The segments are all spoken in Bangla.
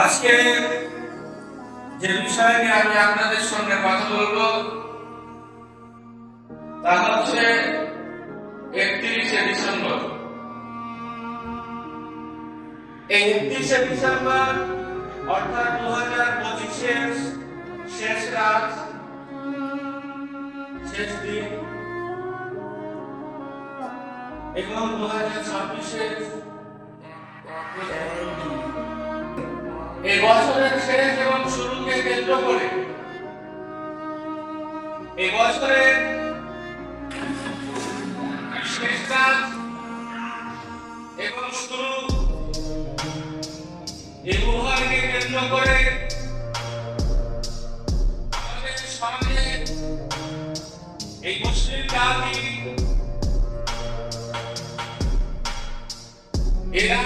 আজকে যে বিষয় নিয়ে আমি আপনাদের সঙ্গে কথা বলব, তা হচ্ছে একত্রিশে ডিসেম্বর। একত্রিশে ডিসেম্বর, অর্থাৎ দু হাজার পঁচিশের শেষ রাত, শেষ দিন, এবং দু হাজার ছাব্বিশের এই বছরের শেষ এবং শুরুকে কেন্দ্র করে এই বছরের এবং শুরু এই উভয়কে কেন্দ্র করে সমাজে এই মুসলিম জাতি এরা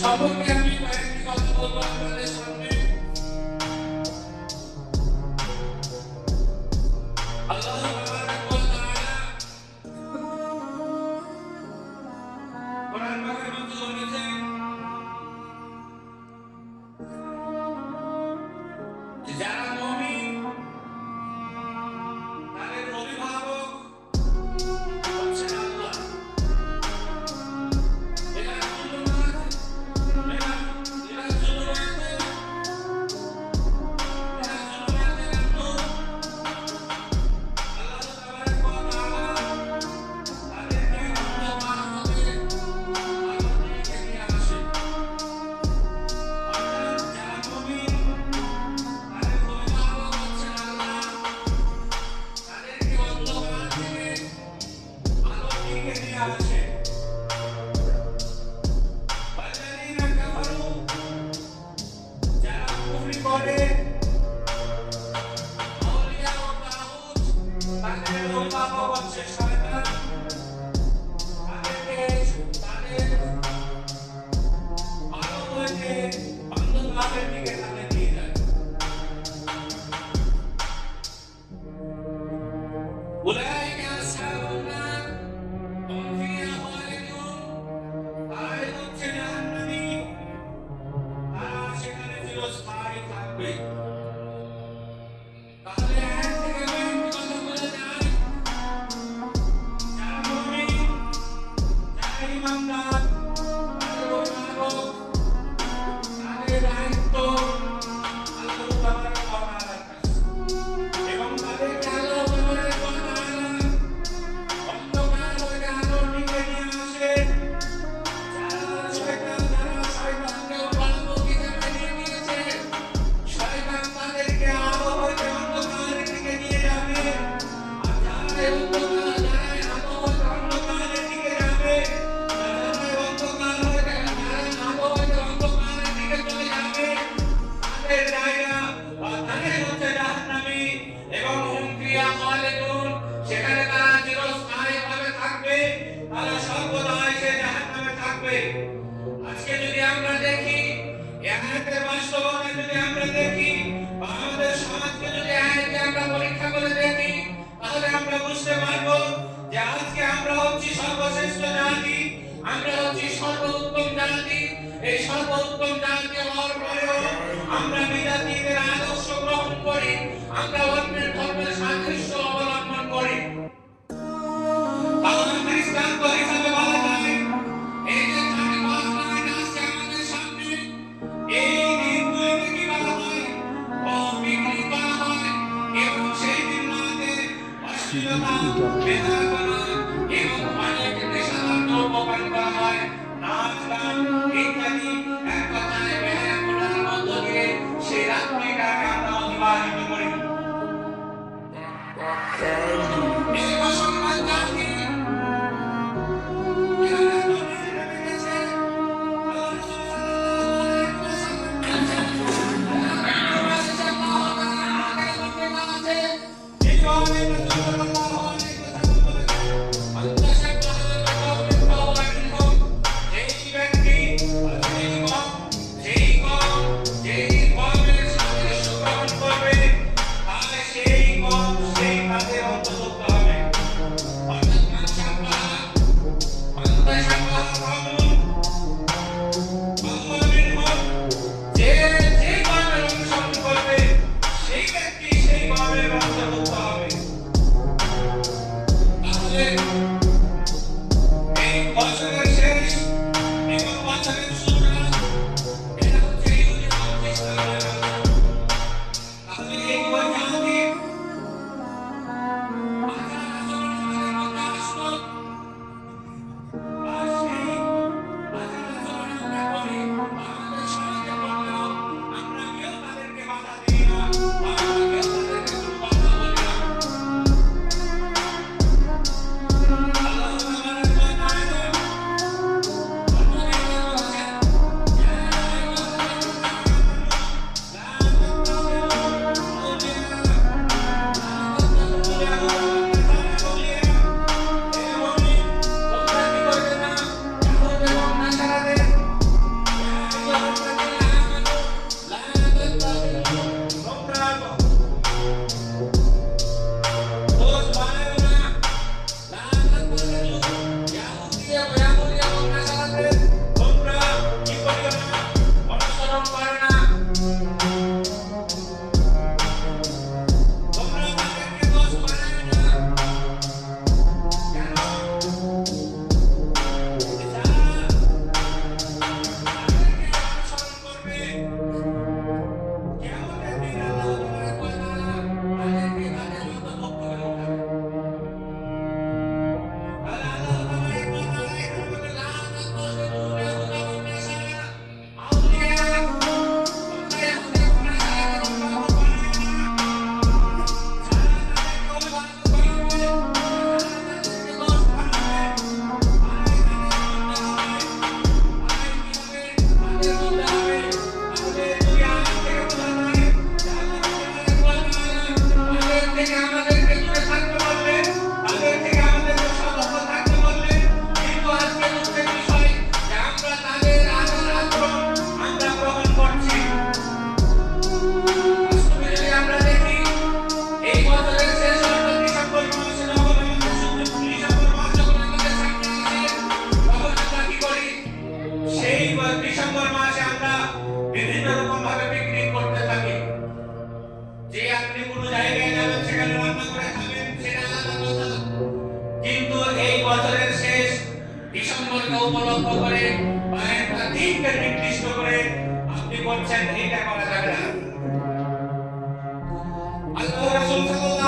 trouble. উত্তম জাতীয় আমরা বিজাতিদের আদর্শ গ্রহণ করি। আমরা অন্যের ধর্ম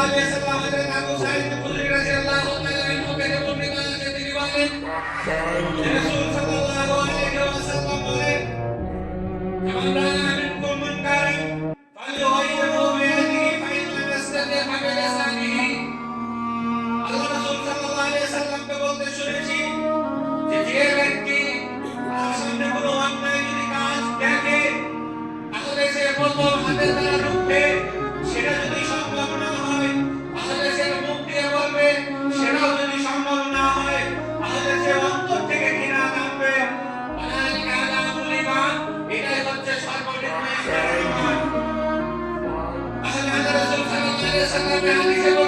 Padre Yes, I'm a man,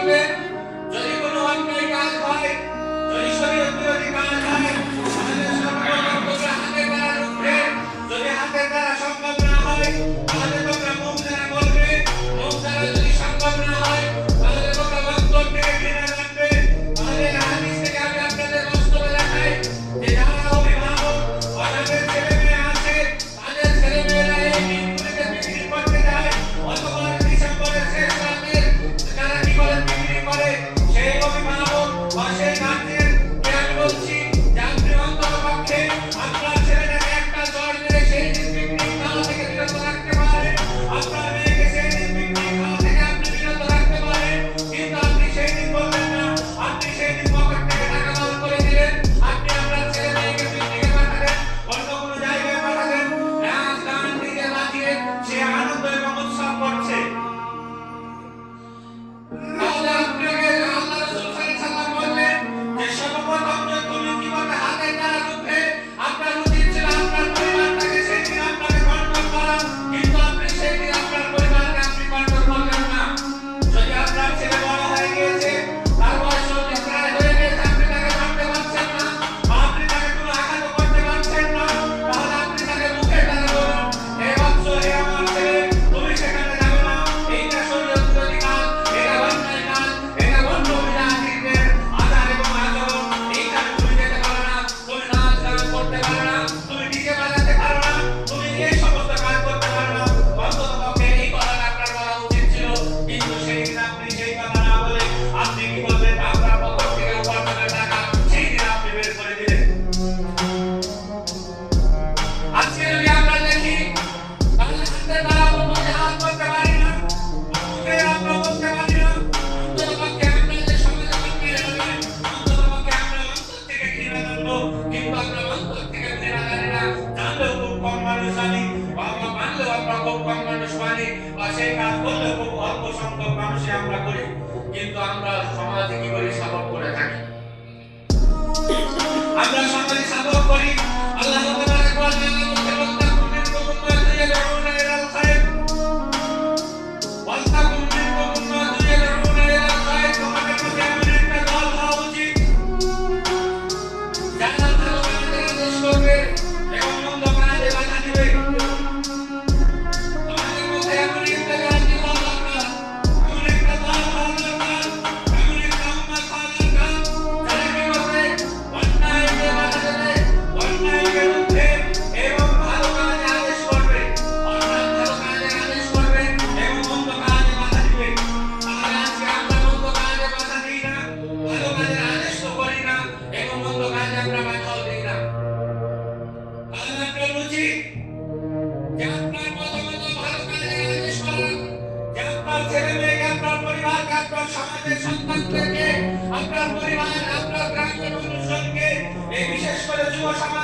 আমরা করি কিন্তু আমরা সমাজে কি করি সামান্য সন্তানদেরকে আপনার পরিবারের আপনার গ্রামের গ্রামীণ এই বিশেষ করে যুব সমাজ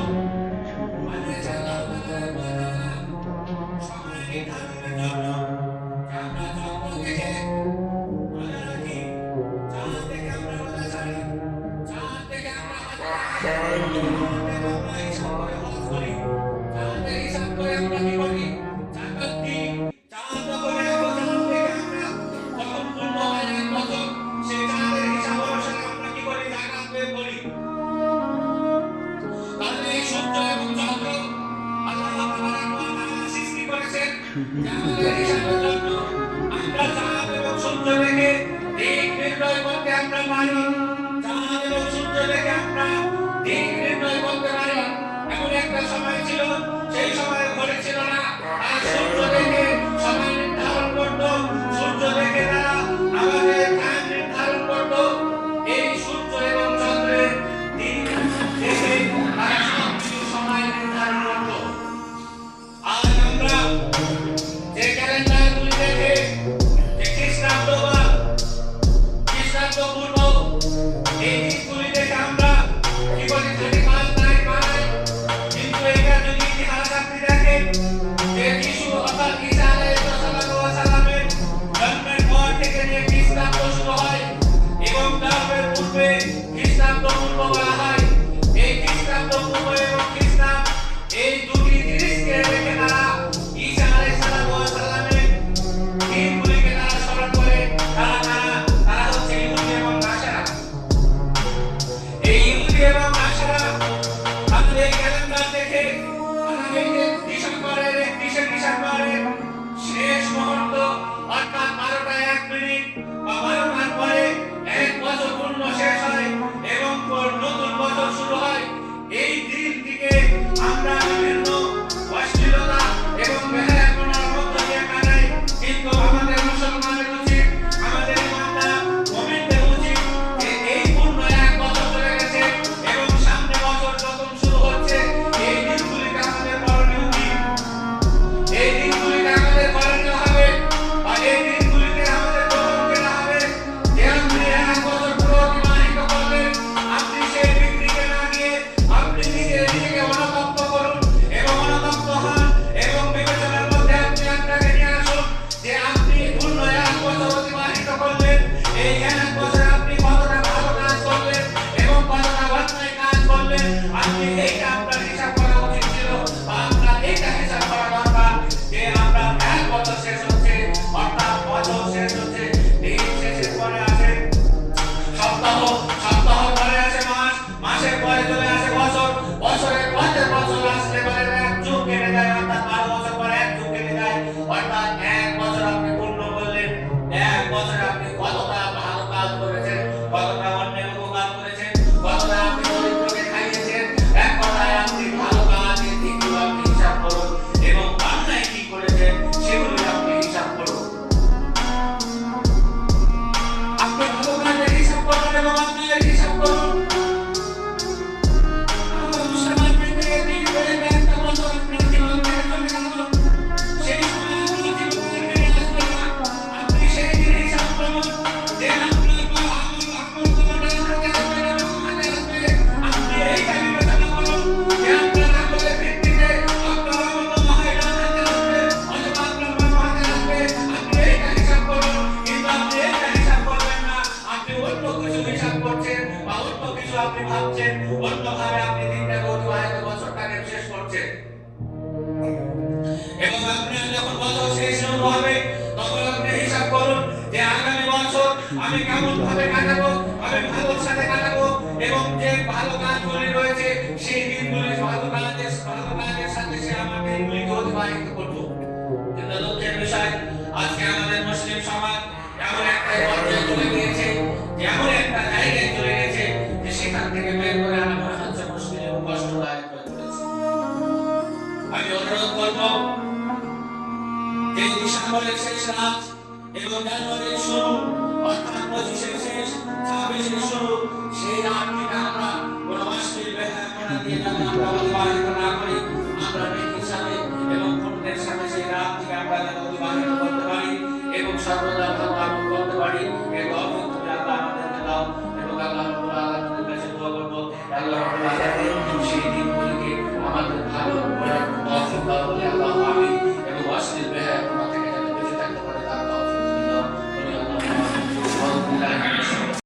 Yeah. জানুয়ারির শেষ রাত এবং জানুয়ারির শুরু অর্থাৎ পঁচিশের শেষ ছাব্বিশের শুরু সেই রাতটিকে আমরা কোনো মাসটির বেলা দিয়ে আমরা